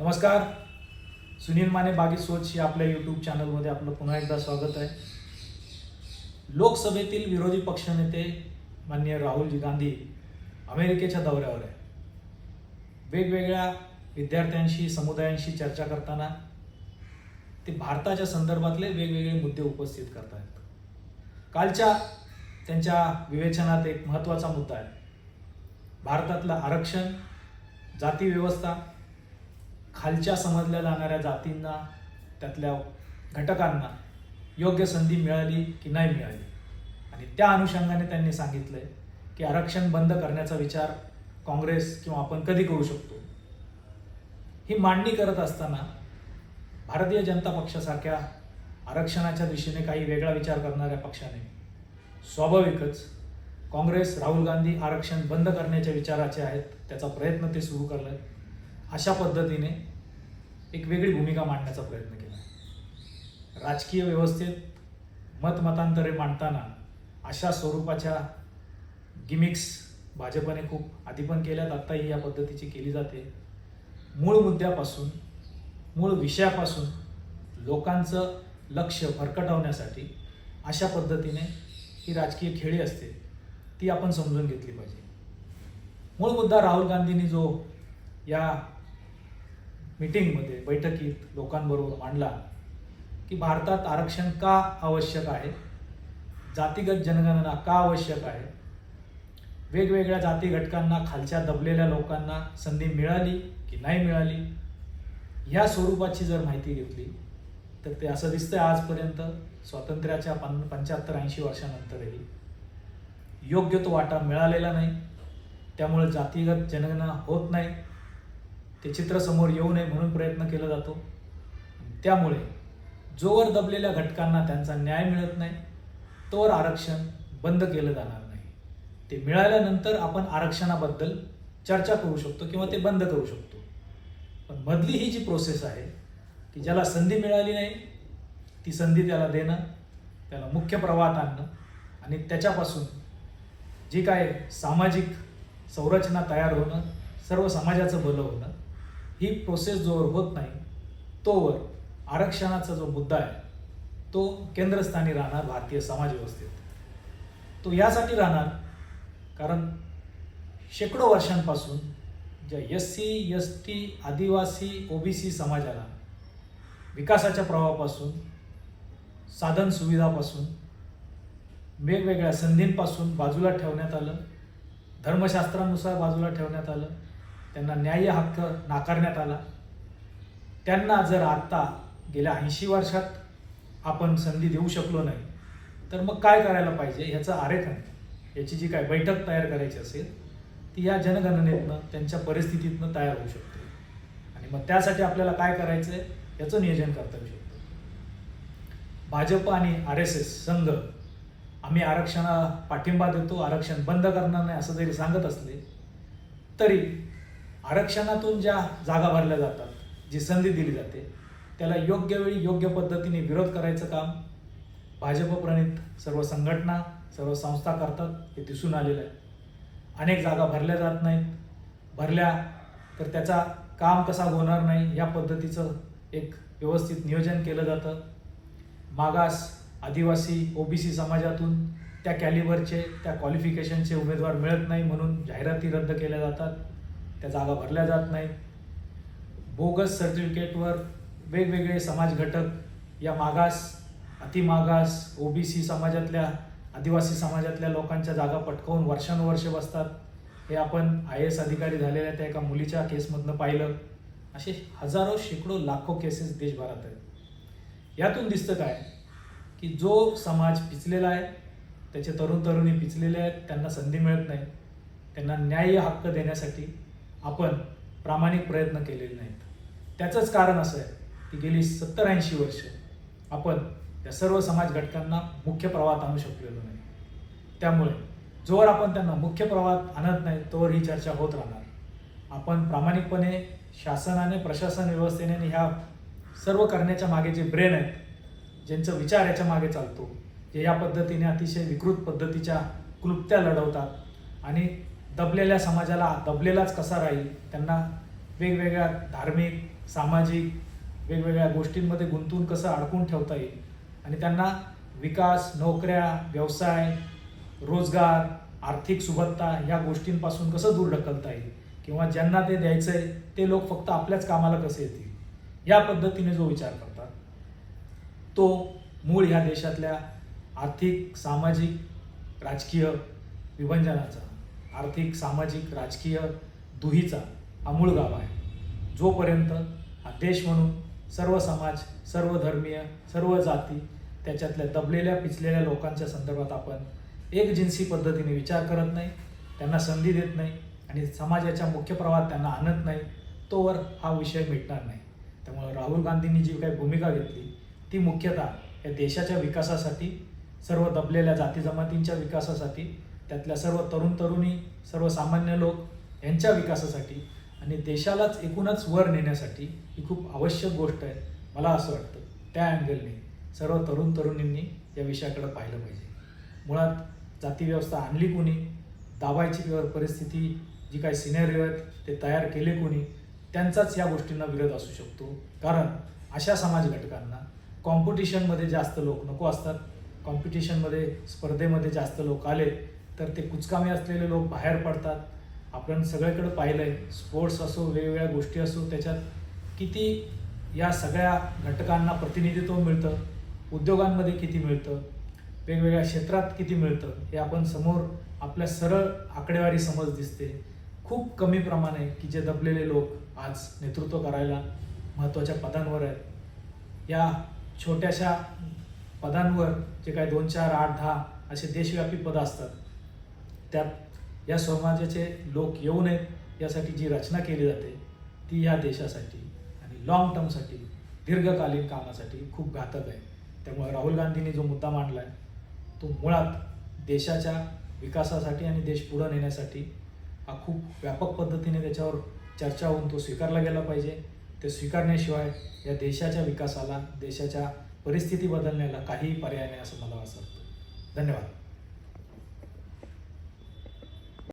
नमस्कार. सुनील माने बागी सोच या आपल्या यूट्यूब चॅनलमध्ये आपलं पुन्हा एकदा स्वागत आहे. लोकसभेतील विरोधी पक्षनेते माननीय राहुलजी गांधी अमेरिकेच्या दौऱ्यावर आहे. वेगवेगळ्या विद्यार्थ्यांशी समुदायांशी चर्चा करताना ते भारताच्या संदर्भातले वेगवेगळे मुद्दे उपस्थित करत आहेत कालच्या त्यांच्या विवेचनात एक महत्त्वाचा मुद्दा आहे. भारतातलं आरक्षण जाती व्यवस्था खालच्या समजल्या जाणाऱ्या जातींना त्यातल्या घटकांना योग्य संधी मिळाली की नाही मिळाली? आणि त्या अनुषंगाने त्यांनी सांगितलंय की आरक्षण बंद करण्याचा विचार काँग्रेस किंवा आपण कधी करू शकतो? ही मांडणी करत असताना भारतीय जनता पक्षासारख्या आरक्षणाच्या दिशेने काही वेगळा विचार करणाऱ्या पक्षाने स्वाभाविकच काँग्रेस राहुल गांधी आरक्षण बंद करण्याच्या विचाराचे आहेत त्याचा प्रयत्न ते सुरू करलं अशा पद्धतीने एक वेगळी भूमिका मांडण्याचा प्रयत्न केला. राजकीय व्यवस्थेत मतमतांतरे मांडताना अशा स्वरूपाच्या गिमिक्स भाजपने खूप आधी पण केल्यात आत्ताही या पद्धतीची केली जाते. मूळ मुद्द्यापासून मूळ विषयापासून लोकांचं लक्ष भरकटवण्यासाठी अशा पद्धतीने ही राजकीय खेळी असते ती आपण समजून घेतली पाहिजे. मूळ मुद्दा राहुल गांधींनी जो या मीटिंगमध्ये बैठकीत लोकांबरोबर मांडला की भारतात आरक्षण का आवश्यक आहे? जातीगत जनगणना का आवश्यक आहे? वेगवेगळ्या जाती घटकांना खालच्या दबलेल्या लोकांना संधी मिळाली की नाही मिळाली? ह्या स्वरूपाची जर माहिती घेतली तर ते असं दिसतंय आजपर्यंत स्वातंत्र्याच्या पन पंच्याहत्तर ऐंशी वर्षानंतरही. योग्य तो वाटा मिळालेला नाही. त्यामुळे जातीगत जनगणना होत नाही. ते चित्र समोर येऊ नये म्हणून प्रयत्न केला जातो. त्यामुळे जोवर दबलेल्या घटकांना त्यांचा न्याय मिळत नाही तोवर आरक्षण बंद केलं जाणार नाही. ते मिळाल्यानंतर आपण आरक्षणाबद्दल चर्चा करू शकतो किंवा ते बंद करू शकतो. पण मधली ही जी प्रोसेस आहे की ज्याला संधी मिळाली नाही ती संधी त्याला देणं त्याला मुख्य प्रवाहात आणणं आणि त्याच्यापासून जी काय सामाजिक संरचना तयार होणं सर्व समाजाचं भलं होणं ही प्रोसेस जोवर होत नाही तोवर आरक्षणाचा जो मुद्दा आहे तो केंद्रस्थानी राहणार भारतीय समाजव्यवस्थेत तो यासाठी राहणार कारण शेकडो वर्षांपासून ज्या एस सी एस टी आदिवासी ओबीसी समाजाला विकासाच्या प्रवाहापासून साधन सुविधापासून वेगवेगळ्या संधींपासून बाजूला ठेवण्यात आलं धर्मशास्त्रानुसार बाजूला ठेवण्यात आलं त्यांना न्याय्य हक्क नाकारण्यात आला. त्यांना जर आत्ता गेल्या ऐंशी वर्षात आपण संधी देऊ शकलो नाही तर मग काय करायला पाहिजे ह्याचं आरेखन? याची जी काय बैठक तयार करायची असेल ती या जनगणनेतनं त्यांच्या परिस्थितीतनं तयार होऊ शकते. आणि मग त्यासाठी आपल्याला काय करायचं आहे याचं नियोजन करता येऊ शकतं. भाजप आणि आर एस एस संघ आम्ही आरक्षणाला पाठिंबा देतो आरक्षण बंद करणार नाही असं जरी सांगत असले तरी आरक्षणातून ज्या जागा भरल्या जातात जी संधी दिली जाते त्याला योग्य वेळी योग्य पद्धतीने विरोध करायचं काम भाजपप्रणित सर्व संघटना सर्व संस्था करतात हे दिसून आलेलं आहे. अनेक जागा भरल्या जात नाहीत. भरल्या तर त्याचा काम कसा होणार नाही या पद्धतीचं एक व्यवस्थित नियोजन केलं जातं. मागास आदिवासी ओबीसी समाजातून त्या कॅलिबरचे त्या क्वालिफिकेशनचे उमेदवार मिळत नाही म्हणून जाहिराती रद्द केल्या जातात. त्या जागा भरल्या जात नाहीत. बोगस सर्टिफिकेटवर वेगवेगळे समाज घटक या मागास अतिमागास ओबीसी समाजातल्या आदिवासी समाजातल्या लोकांच्या जागा पटकावून वर्षानुवर्ष बसतात. हे आपण आय एस अधिकारी झालेल्या त्या एका मुलीच्या केसमधनं पाहिलं. असे हजारो शेकडो लाखो केसेस देशभरात आहेत. यातून दिसतं काय? की जो समाज पिचलेला आहे त्याचे तरुण तरुणी पिचलेले आहेत त्यांना संधी मिळत नाही. त्यांना न्याय्य हक्क देण्यासाठी आपण प्रामाणिक प्रयत्न केलेले नाहीत. त्याचंच कारण असं आहे की गेली सत्तर ऐंशी वर्ष आपण या सर्व समाज घटकांना मुख्य प्रवाहात आणू शकलेलो नाही. त्यामुळे जोवर आपण त्यांना मुख्य प्रवाहात आणत नाही तोवर ही चर्चा होत राहणार. आपण प्रामाणिकपणे शासनाने प्रशासन व्यवस्थेने ह्या सर्व करण्याच्या मागे जे ब्रेन आहेत ज्यांचा विचार याच्या मागे चालतो जे या पद्धतीने अतिशय विकृत पद्धतीच्या क्लुप्त्या लढवतात आणि दबलेल्या समाजाला दबलेलाच कसा राहील? त्यांना वेगवेगळ्या धार्मिक सामाजिक वेगवेगळ्या गोष्टींमध्ये गुंतवून कसं अडकून ठेवता येईल? आणि त्यांना विकास नोकऱ्या व्यवसाय रोजगार आर्थिक सुबत्ता या गोष्टींपासून कसं दूर ढकलता येईल? किंवा ज्यांना ते द्यायचं आहे ते लोक फक्त आपल्याच कामाला कसे येतील? या पद्धतीने जो विचार करतात तो मूळ ह्या देशातल्या आर्थिक सामाजिक राजकीय विभंजनाचा. आर्थिक सामाजिक राजकीय दुहीचा अमूळ गाव आहे. जोपर्यंत हा देश म्हणून सर्व समाज सर्व धर्मीय सर्व जाती त्याच्यातल्या दबलेल्या पिचलेल्या लोकांच्या संदर्भात आपण एक जिन्सी पद्धतीने विचार करत नाही त्यांना संधी देत नाही आणि समाजाच्या मुख्य प्रवाहात त्यांना आणत नाही तोवर हा विषय मिटणार नाही. त्यामुळे राहुल गांधींनी जी काही भूमिका घेतली ती मुख्यतः या देशाच्या विकासासाठी सर्व दबलेल्या जाती जमातींच्या विकासासाठी त्यातल्या सर्व तरुण तरुणी सर्वसामान्य लोक यांच्या विकासासाठी आणि देशालाच एकूणच वर नेण्यासाठी ही खूप आवश्यक गोष्ट आहे मला असं वाटतं. त्या अँगलने सर्व तरुण तरुणींनी या विषयाकडे पाहिलं पाहिजे. मुळात जाती व्यवस्था आणली कोणी दाबायची परिस्थिती जी काही सिनेरिओ आहेत ते तयार केले कोणी त्यांचाच या गोष्टींना विरोध असू शकतो. कारण अशा समाज घटकांना कॉम्पिटिशनमध्ये जास्त लोक नको असतात. कॉम्पिटिशनमध्ये स्पर्धेमध्ये जास्त लोक आले तर ते कुचकामी असलेले लोक बाहेर पडतात. आपण सगळीकडे पाहिलं आहे स्पोर्ट्स असो वेगवेगळ्या गोष्टी असो त्याच्यात किती या सगळ्या घटकांना प्रतिनिधित्व मिळतं उद्योगांमध्ये किती मिळतं वेगवेगळ्या क्षेत्रात किती मिळतं हे आपण समोर आपल्या सरळ आकडेवारी समज दिसते. खूप कमी प्रमाणे की जे दबलेले लोक आज नेतृत्व करायला महत्त्वाच्या पदांवर आहेत. या छोट्याशा पदांवर जे काही दोन चार आठ दहा असे देशव्यापी पदं असतात त्यात या समाजाचे लोक येऊ नयेत यासाठी जी रचना केली जाते ती या देशासाठी आणि लॉंग टर्मसाठी दीर्घकालीन कामासाठी खूप घातक आहे. त्यामुळे राहुल गांधींनी जो मुद्दा मांडला आहे तो मुळात देशाच्या विकासासाठी आणि देश पुढं नेण्यासाठी हा खूप व्यापक पद्धतीने त्याच्यावर चर्चा होऊन तो स्वीकारला गेला पाहिजे. ते स्वीकारण्याशिवाय या देशाच्या विकासाला देशाच्या परिस्थिती बदलण्याला काहीही पर्याय नाही असं मला असं वाटतं. धन्यवाद.